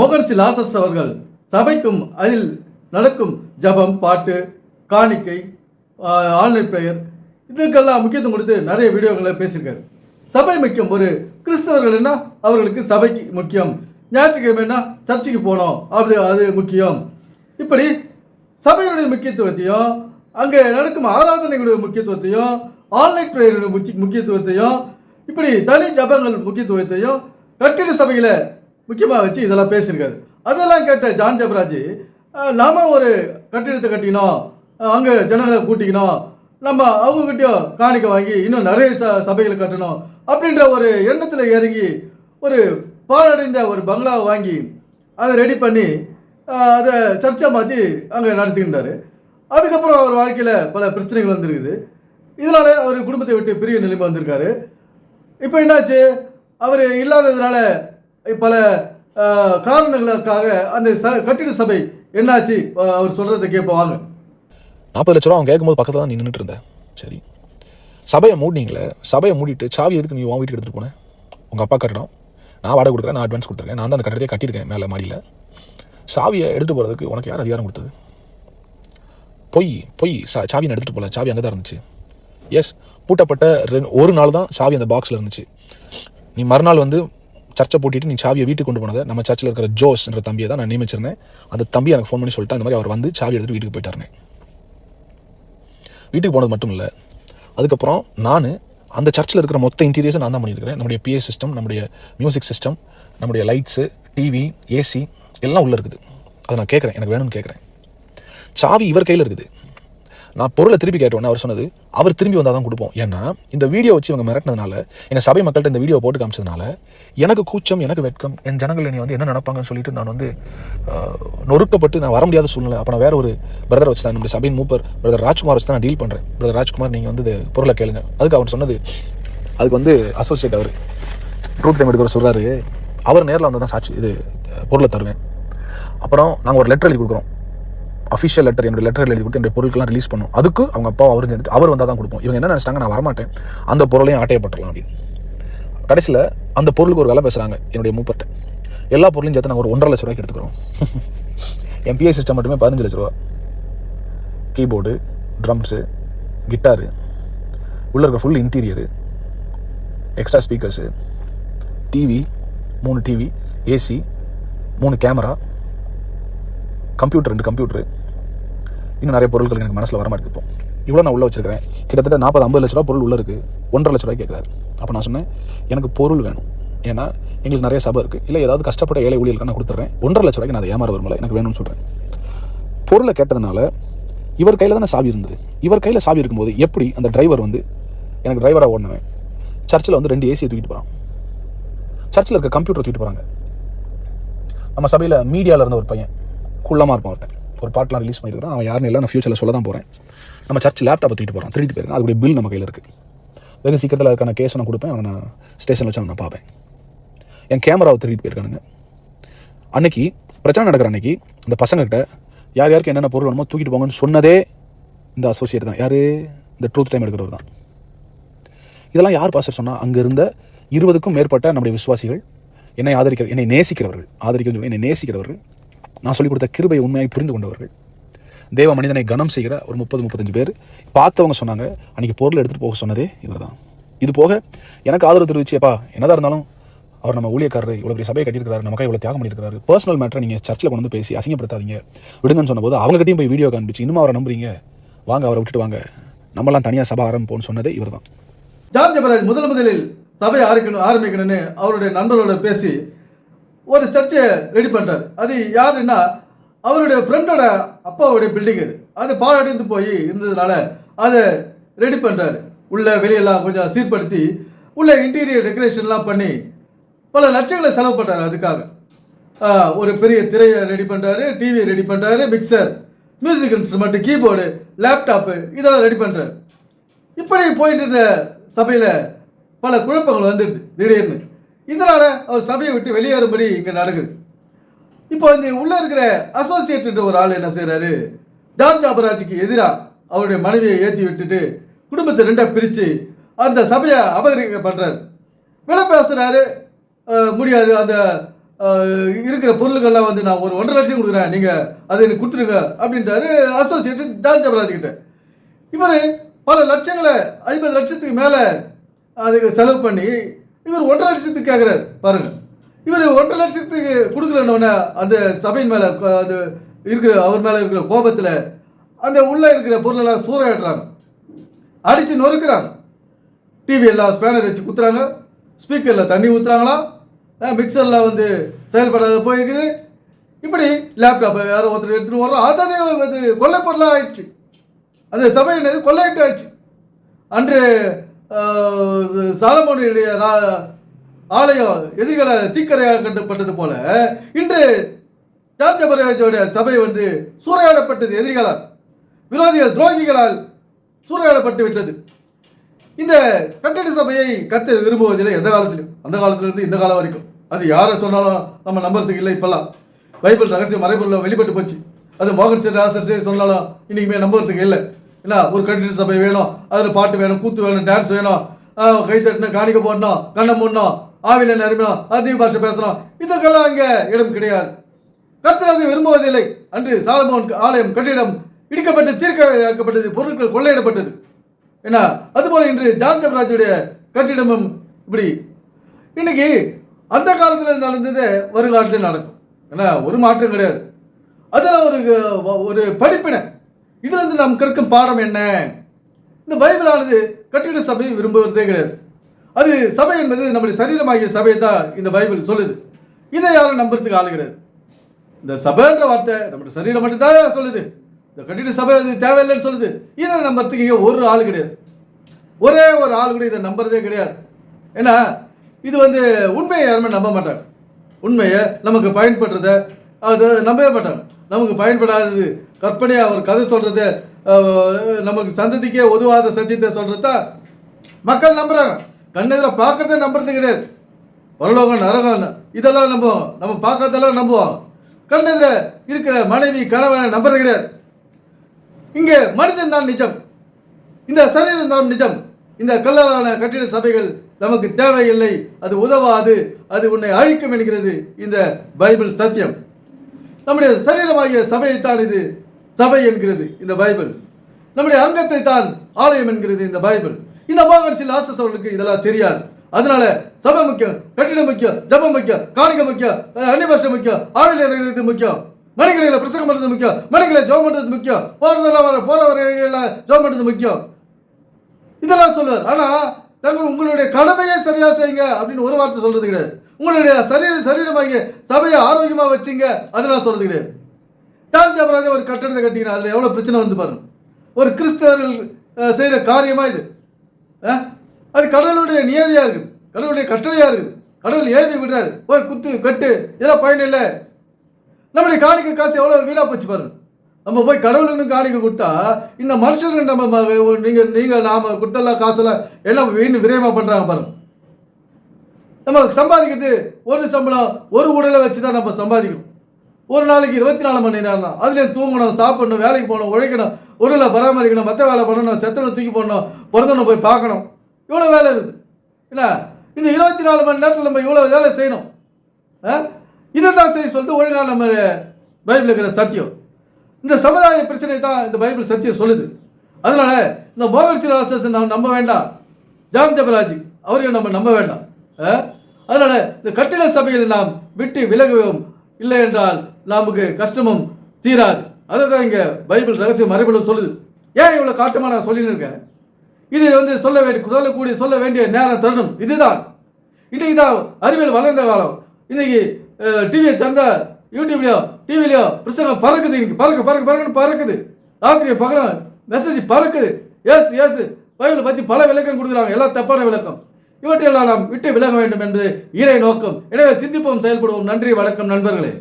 மோகன் லாசஸ் அவர்கள் சபைக்கும் அதில் நடக்கும் ஜபம் பாட்டு காணிக்கை ஆன்லைன் ப்ரேயர் இதுக்கெல்லாம் முக்கியத்துவம் கொடுத்து நிறைய வீடியோங்களை பேசியிருக்காரு. சபை முக்கியம் ஒரு கிறிஸ்தவர்கள்னா அவர்களுக்கு சபைக்கு முக்கியம். ஞாயிற்றுக்கிழமைனா சர்ச்சுக்கு போனோம். அப்படி அது முக்கியம். இப்படி சபையினுடைய முக்கியத்துவத்தையும் அங்கே நடக்கும் ஆராதனைகளுடைய முக்கியத்துவத்தையும் ஆன்லைன் ப்ரேயருடைய முக்கிய முக்கியத்துவத்தையும் இப்படி தனி ஜபங்கள் முக்கியத்துவத்தையும் கட்டிட சபையில் முக்கியமாக வச்சு இதெல்லாம் பேசியிருக்காரு. அதெல்லாம் கேட்ட ஜான் ஜபராஜ் நாம் ஒரு கட்டிடத்தை கட்டிக்கணும் அங்கே ஜனங்களை கூட்டிக்கணும் நம்ம அவங்ககிட்டயும் காணிக்க வாங்கி இன்னும் நிறைய ச சபைகளை கட்டணும் அப்படின்ற ஒரு எண்ணத்தில் இறங்கி ஒரு பாலடைந்த ஒரு பங்களாவை வாங்கி அதை ரெடி பண்ணி அதை சர்ச்சை மாற்றி அங்கே நடத்தியிருந்தார். அதுக்கப்புறம் அவர் வாழ்க்கையில் பல பிரச்சனைகள் வந்துருக்குது. இதனால் அவர் குடும்பத்தை விட்டு பெரிய நிலைமை வந்திருக்காரு. இப்போ என்னாச்சு? அவர் இல்லாததுனால பல காரணங்களுக்காக அந்த ச கட்டிட சபை என்னாச்சு? அவர் சொல்கிறத கேட்போம் வாங்க. நாற்பது லட்ச ரூபா அவன் கேட்கும்போது பக்கத்தில் தான் நின்றுட்டு இருந்தேன். சரி. சபையை மூடினீங்களே சபையை மூடிட்டு சாவி எதுக்கு நீ உன் வீட்டுக்கு எடுத்துகிட்டு போனேன் உங்கள் அப்பா கட்டணும் நான் வாடகை கொடுக்குறேன் நான் அட்வான்ஸ் கொடுத்துருக்கேன். நான் தான் அந்த கட்டடத்தையே கட்டியிருக்கேன் மேலே மாடியில். சாவியை எடுத்துகிட்டு போகிறதுக்கு உனக்கு யார் அதிகாரம் கொடுத்தது? பொய் பொய் சா சாவியை எடுத்துகிட்டு போகல சாவி அங்கே தான் இருந்துச்சு. எஸ் பூட்டப்பட்ட ரெண்டு ஒரு நாள் தான் சாவி அந்த பாக்ஸில் இருந்துச்சு. நீ மறுநாள் வந்து சர்ச்சை போட்டிட்டு நீ சாவியை வீட்டுக்கு கொண்டு போனதை நம்ம சர்ச்சில் இருக்கிற ஜோஸ் என்ற தம்பியை தான் நான் நியமிச்சிருந்தேன். அந்த தம்பி எனக்கு ஃபோன் பண்ணி சொல்லிட்டு அந்த மாதிரி அவர் வந்து சாவி எடுத்து வீட்டுக்கு போயிட்டாருனே. வீட்டுக்கு போனது மட்டும் இல்லை. அதுக்கப்புறம் நான் அந்த சர்ச்சில் இருக்கிற மொத்த இன்டீரியர்ஸும் நான் தான் பண்ணியிருக்கிறேன். நம்முடைய பிஏ சிஸ்டம் நம்முடைய மியூசிக் சிஸ்டம் நம்முடைய லைட்ஸு டிவி ஏசி எல்லாம் உள்ளே இருக்குது. அதை நான் கேட்குறேன். எனக்கு வேணும்னு கேட்குறேன். சாவி இவர் கையில் இருக்குது. நான் பொருளை திருப்பி கேட்டோன்னே அவர் சொன்னது அவர் திரும்பி வந்தால் தான் கொடுப்போம். ஏன்னா இந்த வீடியோ வச்சு இவங்க மிரட்டினதுனால எங்கள் சபை மக்கள்கிட்ட இந்த வீடியோ போட்டு காமிச்சதுனால எனக்கு கூச்சம் எனக்கு வெட்கம் என் ஜனங்கள் என்னை வந்து என்ன நினைப்பாங்கன்னு சொல்லிட்டு நான் வந்து நொறுக்கப்பட்டு நான் வர முடியாத சூழ்நிலை. அப்போ நான் வேற ஒரு பிரதர் வச்சு தான் நம்முடைய சபின் மூப்பர் பிரதர் ராஜ்குமார் வச்சு தான் நான் டீல் பண்ணுறேன் பிரதர் ராஜ்குமார் நீங்கள் வந்து பொருளை கேளுங்க. அதுக்கு அவர் சொன்னது அதுக்கு வந்து அசோசியேட் அவர் ட்ரூத் டைம் எடுக்கிற சொல்கிறாரு அவர் நேரில் வந்து தான் சாட்சி இது பொருளை தருவேன். அப்புறம் நாங்கள் ஒரு லெட்டர் எழுதி கொடுக்குறோம். அஃபிஷியல் லெட்டர் என்னுடைய லெட்டர் எழுதி கொடுத்து என்னுடைய பொருட்கள்லாம் ரிலீஸ் பண்ணும். அதுக்கு அவங்க அப்பா அவர் சேர்ந்துட்டு அவர் வந்தால் தான் கொடுப்போம். இவங்க என்ன நினச்சிட்டாங்க நான் வரமாட்டேன். அந்த பொருளையும் ஆட்டையப்பட்டுறலாம் அப்படின்னு. கடைசியில் அந்த பொருளுக்கு ஒரு விலை பேசுகிறாங்க என்னுடைய மூப்பர்ட்ட. எல்லா பொருளையும் சேர்த்து நாங்கள் ஒரு ஒன்றரை லட்ச ரூபாய்க்கு எடுத்துக்கிறோம். எம்பிஐ சிஸ்டம் மட்டுமே பதினஞ்சு லட்ச ரூபா. Keyboard drums guitar. உள்ள இருக்க full interior extra speakers TV மூணு டிவி ஏசி மூணு கேமரா கம்ப்யூட்டர் ரெண்டு கம்ப்யூட்டரு இன்னும் நிறைய பொருட்கள் எனக்கு மனசில் வர இப்போ. இவ்வளோ நான் உள்ளே வச்சிருக்கிறேன். கிட்டத்தட்ட நாற்பது ஐம்பது லட்ச ரூபா பொருள் உள்ளே இருக்குது ஒன்றரை லட்ச ரூபாய் கேட்குறாரு அப்போ நான் சொன்னேன் எனக்கு பொருள் வேணும். ஏன்னா எங்களுக்கு நிறைய சபை இருக்குது இல்லை ஏதாவது கஷ்டப்பட்ட ஏழை ஊழியர்களுக்கு நான் கொடுத்துட்றேன் ஒன்றரை லட்ச ரூபாய்க்கு நான் அதை ஏமாற வருமில்ல எனக்கு வேணும்னு சொல்கிறேன் பொருளை கேட்டதுனால இவர் கையில் தானே சாவி இருந்தது. இவர் கையில் சாவி இருக்கும்போது எப்படி அந்த டிரைவர் வந்து எனக்கு டிரைவராக ஓடினவன் சர்ச்சில் வந்து ரெண்டு ஏசியை தூக்கிட்டு போகிறான் சர்ச்சில் இருக்க கம்ப்யூட்டர் தூக்கிட்டு போகிறாங்க நம்ம சபையில் மீடியாவில் இருந்த ஒரு பையன் குள்ளமாக இருப்பான் ஒருத்தன் ஒரு பாட்டெலாம் ரிலீஸ் பண்ணியிருக்கிறோம் அவன் யாருன்னு இல்லை நான் ஃபியூச்சரில் சொல்ல தான் போகிறேன் நம்ம சர்ச் லேப்டாப்பை தூக்கிட்டு போகிறான் திருட்டு போயிருக்கேன். அதுடைய பில் நம்ம கையில் இருக்குது வெகு சீக்கிரத்தில் இருக்கான கேஸ் நான் கொடுப்பேன். அவனை நான் ஸ்டேஷனில் வச்சு நான் பார்ப்பேன். என் கேமராவை திருட்டு போயிருக்கானுங்க. அன்னைக்கு பிரச்சனை நடக்கிற அன்னைக்கு அந்த பசங்கக்கிட்ட யார் யாருக்கு என்னென்ன பொருள் வேணுமோ தூக்கிட்டு போங்கன்னு சொன்னதே இந்த அசோசியேட் தான். யார்? இந்த ட்ரூத் டைம் எடுக்கிறவர் தான். இதெல்லாம் யார் பாஸ்டர் சொன்னால் அங்கே இருந்த இருபதுக்கும் மேற்பட்ட நம்முடைய விசுவாசிகள் என்னை ஆதரிக்கிற என்னை நேசிக்கிறவர்கள். ஆதரிக்க என்னை நேசிக்கிறவர்கள். நான் சொல்லிக் கொடுத்த கிருபையை உண்மையாக புரிந்து கொண்டவர்கள். தேவ மனிதனை கனம் செய்கிற ஒரு முப்பது முப்பத்தஞ்சு பேர். பார்த்தவங்க சொன்னாங்க அன்றைக்கி பொருள் எடுத்துகிட்டு போக சொன்னதே இவர் தான் இது போக எனக்கு ஆதரவு தெரிவிச்சேப்பா என்னதான் இருந்தாலும் அவர் நம்ம ஊழியக்காரர் இவ்வளோ பெரிய சபையை கட்டியிருக்காரு நமக்காக இவ்வளோ தியாகம் பண்ணியிருக்காரு பர்சனல் மேட்டரை நீங்கள் சர்ச்சில் கொண்டு வந்து பேசி அசிங்கப்படுத்தாதீங்க. விடுங்கன்னு சொன்னபோது அவங்ககிட்டையும் போய் வீடியோ காண்பிச்சு இன்னும் அவரை நம்புறீங்க? வாங்க அவரை விட்டுட்டு வாங்க. நம்மளாம் தனியாக சபை ஆரம்பிப்போம்னு சொன்னதே இவர் தான் ஜார்ஜ் முதல் முதலில் சபையை ஆரம்பிக்கணும் ஆரம்பிக்கணும்னு அவருடைய நண்பரோட பேசி ஒரு சர்ச்சை ரெடி பண்ணுறாரு அது யாருன்னா அவருடைய ஃப்ரெண்டோட அப்பாவுடைய பில்டிங் அது அது பாலடைந்து போய் இருந்ததுனால அதை ரெடி பண்ணுறாரு உள்ள வெளியெல்லாம் கொஞ்சம் சீர்படுத்தி உள்ள இன்டீரியர் டெக்கரேஷன்லாம் பண்ணி பல லட்சங்களை செலவு பண்ணுறாரு அதுக்காக. ஒரு பெரிய திரையை ரெடி பண்ணுறாரு டிவியை ரெடி பண்ணுறாரு mixer music instrument keyboard laptop இதெல்லாம் ரெடி பண்ணுறாரு இப்படி போயிட்டு இருந்த சபையில் பல குழப்பங்கள் வந்துடுது திடீர்னு. இதனால் அவர் சபையை விட்டு வெளியேறும்படி இங்கே நடக்குது. இப்போ இங்கே உள்ளே இருக்கிற அசோசியேட்ன்ற ஒரு ஆள் என்ன செய்கிறாரு ஜான் ஜாபராஜுக்கு எதிராக அவருடைய மனைவியை ஏற்றி விட்டுட்டு குடும்பத்தை ரெண்டாக பிரித்து அந்த சபையை அபகரிக்க பண்ணுறாரு விலை பேசுகிறாரு முடியாது. அந்த இருக்கிற பொருளுக்கெல்லாம் வந்து நான் ஒரு ஒன்றரை லட்சம் கொடுக்குறேன். நீங்கள் அதை எனக்கு கொடுத்துருங்க அப்படின்றாரு அசோசியேட் ஜான் ஜபராஜ் கிட்ட. இவர் பல லட்சங்களை ஐம்பது லட்சத்துக்கு மேலே அதுக்கு செலவு பண்ணி இவர் ஒன்றரை லட்சத்துக்கு கேட்குறாரு பாருங்க. இவர் ஒன்றரை லட்சத்துக்கு கொடுக்கலன்னொன்னே அந்த சபையின் மேலே அது இருக்கிற அவர் மேலே இருக்கிற கோபத்தில் அந்த உள்ளே இருக்கிற பொருளெல்லாம் சூறையாடுறாங்க அடித்து நொறுக்கிறாங்க. டிவி எல்லாம் ஸ்பேனர் வச்சு குத்துறாங்க. ஸ்பீக்கரில் தண்ணி ஊற்றுறாங்களா மிக்சரில் வந்து செயல்படாத போயிருக்குது. இப்படி லேப்டாப் யாரோ ஒருத்தர் எடுத்துகிட்டு வர்றோம் அதானே அது கொள்ளை பொருளாக ஆயிடுச்சு. அந்த சபை என்னது? கொள்ளையிட்டு ஆயிடுச்சு. அன்று சாலமோனுடைய ரா- ஆலயம் எதிரிகளால் தீக்கரையாக கட்டப்பட்டது போல இன்று ஜார்ஜபராஜோடைய சபை வந்து சூறையாடப்பட்டது எதிரிகளால் விரோதிகள் துரோகிகளால் சூறையாடப்பட்டு விட்டது. இந்த கட்டிட சபையை கர்த்தர் விரும்புவதில்லை எந்த காலத்திலும். அந்த காலத்திலிருந்து இந்த காலம் வரைக்கும். அது யாரை சொன்னாலும் நம்ம நம்புறதுக்கு இல்லை இப்பெல்லாம். பைபிள் ரகசியம் மறைபொருள் வெளிப்பட்டு போச்சு. அது மோகன் சிங் ராசர் சொன்னாலும் இன்றைக்குமே நம்புறதுக்கு இல்லை. என்ன ஒரு கட்டிட சபை வேணும் அதில் பாட்டு வேணும் கூத்து வேணும் டான்ஸ் வேணும். கை தட்டினா காணிக்க போடணும் கண்ணம் போடணும் ஆவில நிரம்பணும் அந்நிய பாஷை பேசணும். இதுக்கெல்லாம் அங்கே இடம் கிடையாது. கர்த்தர் அதை விரும்புவதில்லை. அன்று சாலமோன் ஆலயம் கட்டிடம் இடிக்கப்பட்டு தீர்க்கப்பட்டது பொருட்கள் கொள்ளையிடப்பட்டது. என்ன அதுபோல இன்று ஜான்தவராஜுடைய கட்டிடமும் இப்படி. இன்னைக்கு அந்த காலத்தில் நடந்தது வருங்காலத்தில் நடக்கும். ஏன்னா ஒரு மாற்றம் கிடையாது. அதில் ஒரு ஒரு படிப்பினை இதிலிருந்து நாம் கற்கும் பாடம் என்ன? இந்த பைபிளானது கட்டிட சபையை விரும்புவதே கிடையாது. அது சபை என்பது நம்முடைய சரீரமாகிய சபையை தான் இந்த பைபிள் சொல்லுது. இதை யாரும் நம்புறதுக்கு ஆள் கிடையாது. இந்த சபைன்ற வார்த்தை நம்முடைய சரீரம் மட்டும்தான் சொல்லுது. இந்த கட்டிட சபை அது தேவையில்லைன்னு சொல்லுது. இதை நம்புறதுக்கு இங்கே ஒரு ஆள் கிடையாது. ஒரே ஒரு ஆள் கூட இதை நம்புறதே கிடையாது. ஏன்னா இது வந்து உண்மையை யாருமே நம்ப மாட்டாங்க. உண்மையை நமக்கு பயன்படுறத அது நம்பவே மாட்டாங்க. நமக்கு பயன்படாதது. கற்பனையாக ஒரு கதை சொல்கிறது நமக்கு சந்ததிக்கே உதவாத சத்தியத்தை சொல்கிறது தான் மக்கள் நம்புகிறாங்க கண்ணதில் பார்க்குறத நம்புறது கிடையாது. பரலோகம் நரகம் இதெல்லாம் நம்புவோம் நம்ம பார்க்கறதெல்லாம் நம்புவோம். கண்ணதில் இருக்கிற மனைவி கணவனை நம்புறது கிடையாது. இங்கே மனிதன் தான் நிஜம். இந்த சரீரம் தான் நிஜம். இந்த கல்லறான கட்டிட சபைகள் நமக்கு தேவையில்லை. அது உதவாது. அது உன்னை அழிக்கும் என்கிறது இந்த பைபிள் சத்தியம். நம்முடைய சரீரமாகிய சபையைத்தான் இது. சபை என்கிறது இந்த பைபிள். நம்முடைய அங்கத்தை தான் ஆலயம் என்கிறது இந்த பைபிள். இந்த மோகன்சில் ஆசஸ் அவர்களுக்கு இதெல்லாம் தெரியாது. அதனால சபை முக்கியம் கட்டிடம் முக்கியம் ஜபம் முக்கியம் காணிக்க முக்கியம் அன்னிவர்ஷம் முக்கியம் ஆவில் இறங்குறது முக்கியம் மணிகளை பிரசங்கம் பண்ணுறது முக்கியம் மணிகளை ஜோம் பண்ணுறது முக்கியம் போறதெல்லாம் வர போறவர்கள் ஜோம் பண்ணுறது முக்கியம். இதெல்லாம் சொல்லுவார். ஆனால் தங்கள் உங்களுடைய கடமையை சரியா செய்யுங்க அப்படின்னு ஒரு வார்த்தை சொல்றது கிடையாது. உங்களுடைய சரீர சரீரமாகிய சபையை ஆரோக்கியமா வச்சுங்க அதெல்லாம் சொல்றது கிடையாது. டான் ஜபராஜ் ஒரு கட்டடத்தை கட்டிங்கன்னா அதுல எவ்வளவு பிரச்சனை வந்து பாருங்க. ஒரு கிறிஸ்தவர்கள் செய்கிற செய்யற காரியமா இது? அது கடவுளுடைய நியதியா இருக்குது. கடவுளுடைய கட்டளையா இருக்குது. கடவுள் ஏவி விடுறாரு. போய் குத்து கட்டு இதெல்லாம் பயன் இல்லை. நம்முடைய காணிக்க காசு எவ்வளோ வீணாக போச்சு பாருங்க. நம்ம போய் கடவுளுக்கு காணிக்க கொடுத்தா இந்த மனுஷங்க நம்ம நீங்கள் நீங்கள் நாம் கொடுத்தலாம் கொடுத்தெல்லாம் காசெல்லாம் எல்லாம் வீண் விரயமாக பண்ணுறாங்க பாருங்க. நம்ம சம்பாதிக்கிறது ஒரு சம்பளம் ஒரு உடலை வச்சு தான் நம்ம சம்பாதிக்கணும். ஒரு நாளைக்கு இருபத்தி நாலு மணி நேரம் தான். அதுலேயும் தூங்கணும் சாப்பிடணும் வேலைக்கு போகணும் உழைக்கணும் உடலை பராமரிக்கணும் மற்ற வேலை பண்ணணும் செத்தனை தூக்கி போடணும் பிறந்தனை போய் பார்க்கணும். இவ்வளோ வேலை இருக்குது. என்ன? இந்த இருபத்தி நாலு மணி நேரத்தில் நம்ம இவ்வளோ வேலை செய்யணும். ஆ? இதை தான் செய்ய சொல்லிட்டு ஒழுங்காக நம்ம பைபிள் இருக்கிற சத்தியம். இந்த சமுதாய பிரச்சனை தான் இந்த பைபிள் சத்தியம் சொல்லுது. அதனால இந்த மோகன் சிலாசஸ் நாம் நம்ப வேண்டாம். ஜான் ஜபராஜ் அவரையும் நம்ம நம்ப வேண்டாம். ஆ? அதனால இந்த கட்டிட சபையில் நாம் விட்டு விலகவும். இல்லை என்றால் நமக்கு கஷ்டமும் தீராது. அதை தான் இங்கே பைபிள் ரகசிய மறுபடியும் சொல்லுது. ஏன் இவ்வளோ காட்டமாக நான் சொல்லின்னு இருக்கேன்? இது வந்து சொல்ல வேண்டிய சொல்லக்கூடிய சொல்ல வேண்டிய நேரம் தருணம் இதுதான். இன்னைக்கு தான் அறிவியல் வளர்ந்த காலம். இன்னைக்கு டிவியை திறந்த யூடியூப்லையோ டிவிலையோ பிரசங்கம் பறக்குது இன்னைக்கு. பறக்கு பறக்கு பறக்குன்னு பறக்குது. ராத்திரி பகலும் மெசேஜ் பறக்குது. எஸ் எஸ் பைபிளை பற்றி பல விளக்கம் கொடுக்குறாங்க. எல்லாம் தப்பான விளக்கம். இவற்றையெல்லாம் நாம் விட்டு விலக வேண்டும் என்பது இறை நோக்கம். எனவே சிந்திப்போம் செயல்படுவோம். நன்றி வணக்கம் நண்பர்களே.